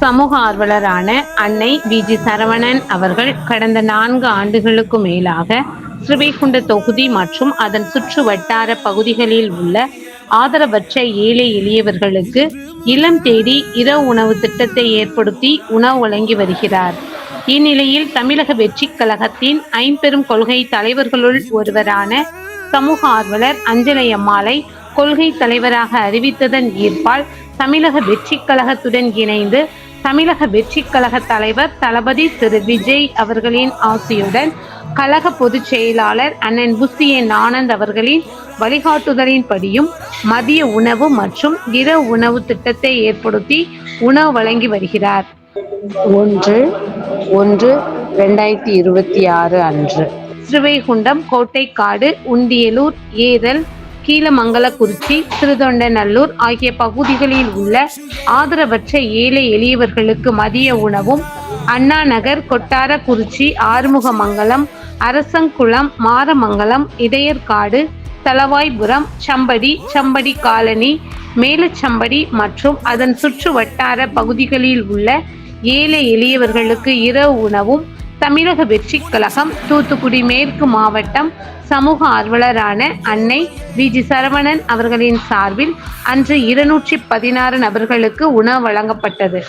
சமூக ஆர்வலரான அன்னை we. G. Saravanan அவர்கள் கடந்த நான்கு ஆண்டுகளுக்கு மேலாக ஸ்ரீவைகுண்ட தொகுதி மற்றும் அதன் சுற்று வட்டார பகுதிகளில் உள்ள ஆதரவற்ற ஏழை எளியவர்களுக்கு இளம் தேடி இரவு உணவு திட்டத்தை ஏற்படுத்தி உணவு வழங்கி வருகிறார். இந்நிலையில் தமிழக வெற்றி கழகத்தின் ஐம்பெரும் கொள்கை தலைவர்களுள் ஒருவரான சமூக ஆர்வலர் அஞ்சலை அம்மாளை கொள்கை தலைவராக அறிவித்ததன் ஈர்ப்பால் தமிழக வெற்றி கழகத்துடன் இணைந்து தமிழக வெற்றிக் கழக தலைவர் தளபதி திரு விஜய் அவர்களின் ஆசியுடன் கழக பொதுச் செயலாளர் அண்ணன் என் ஆனந்த் அவர்களின் வழிகாட்டுதலின்படியும் மதிய உணவு மற்றும் இரவு உணவு திட்டத்தை ஏற்படுத்தி உணவு வழங்கி வருகிறார். ஒன்று ஒன்று ரெண்டாயிரத்தி இருபத்தி ஆறு அன்று. ஸ்ரீவைகுண்டம் கோட்டைக்காடு உண்டியலூர் ஏரல் கீழமங்கலக்குறிச்சி திருதொண்டநல்லூர் ஆகிய பகுதிகளில் உள்ள ஆதரவற்ற ஏழை எளியவர்களுக்கு மதிய உணவும் அண்ணா நகர் கொட்டாரக்குறிச்சி ஆறுமுகமங்கலம் அரசங்குளம் மாரமங்கலம் இடையர்காடு தலவாய்புரம் சம்படி சம்படி காலனி மேலச்சம்படி மற்றும் அதன் சுற்று வட்டார பகுதிகளில் உள்ள ஏழை எளியவர்களுக்கு இரவு உணவும் தமிழக வெற்றி கழகம் தூத்துக்குடி மேற்கு மாவட்டம் சமூக ஆர்வலரான அன்னை வி. ஜி. சரவணன் அவர்களின் சார்பில் அன்று இருநூற்றி பதினாறு நபர்களுக்கு உணவு வழங்கப்பட்டது.